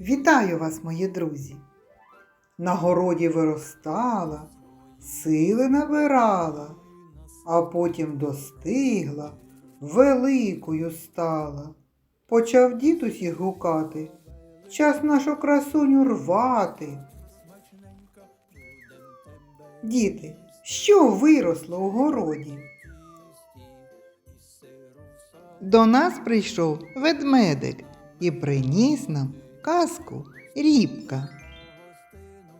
Вітаю вас, мої друзі! На городі виростала, сили набирала, а потім достигла, великою стала. Почав дідусь їх гукати, час нашу красуню рвати. Діти, що виросло у городі? До нас прийшов ведмедик і приніс нам казку рібка.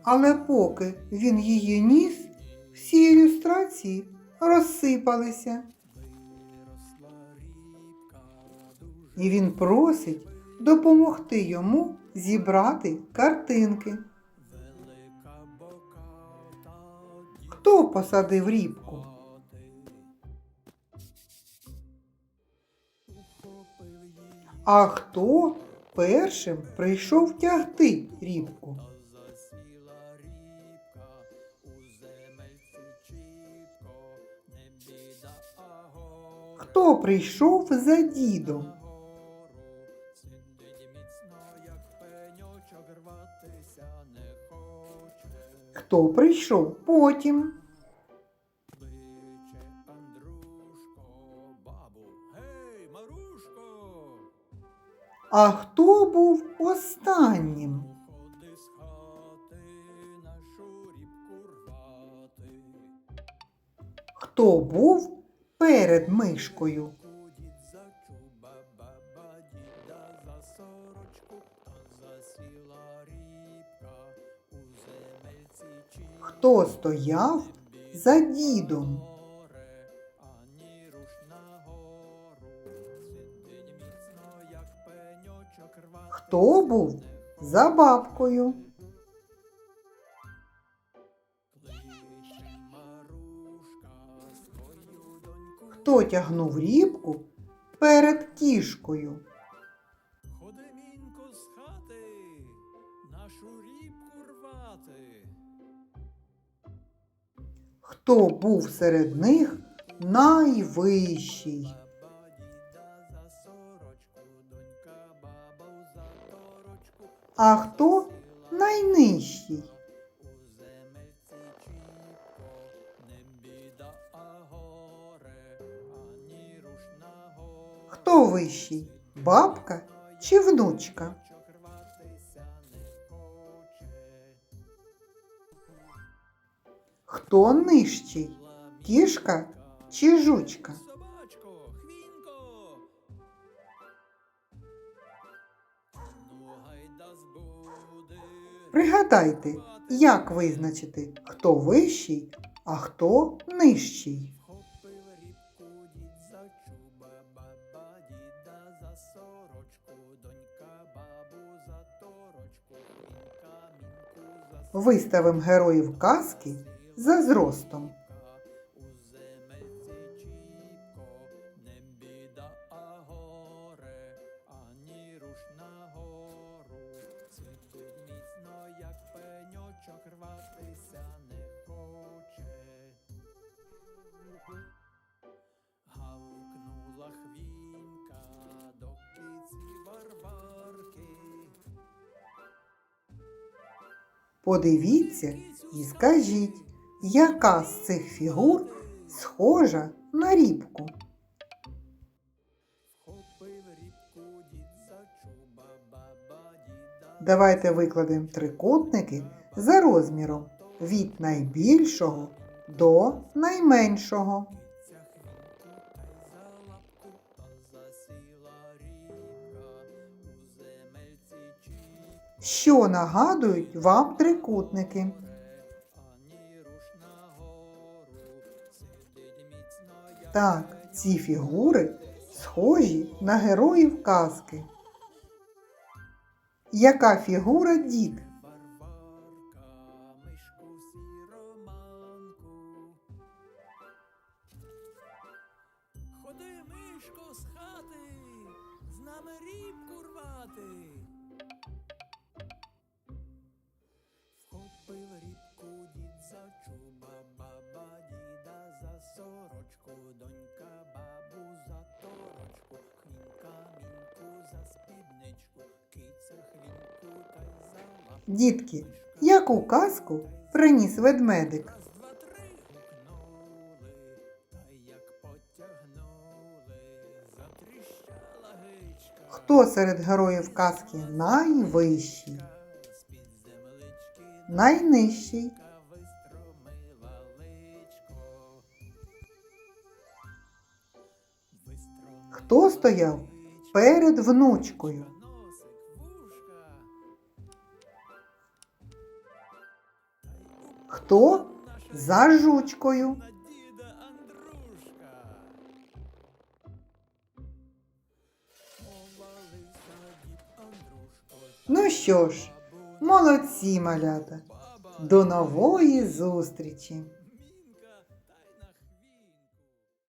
Але поки він її ніс, всі ілюстрації розсипалися. І він просить допомогти йому зібрати картинки. Хто посадив рібку? А хто першим прийшов тягти рібку? Хто прийшов за дідом? Хто прийшов потім? А хто був останнім? Хто був перед мишкою? Хто стояв за дідом? Хто був за бабкою? Хто тягнув рібку перед кішкою? Ходимінько з хати, нашу рібку рвати. Хто був серед них найвищий? А хто найнижчий? Хто вищий? Бабка чи внучка? Хто нижчий? Кішка чи жучка? Пригадайте, як визначити, хто вищий, а хто нижчий. Хопив рібку дід за чуба, Подивіться і скажіть, яка з цих фігур схожа на рібку. Давайте викладемо трикутники за розміром від найбільшого до найменшого. Що нагадують вам трикутники? Так, ці фігури схожі на героїв казки. Яка фігура дід? Ходи, мишко, з хати, з нами рібку рвати. Дітки, яку казку приніс ведмедик? Хто серед героїв казки найвищий, найнижчий? Хто стояв перед внучкою? Хто за жучкою? Ну що ж, молодці малята. До нової зустрічі!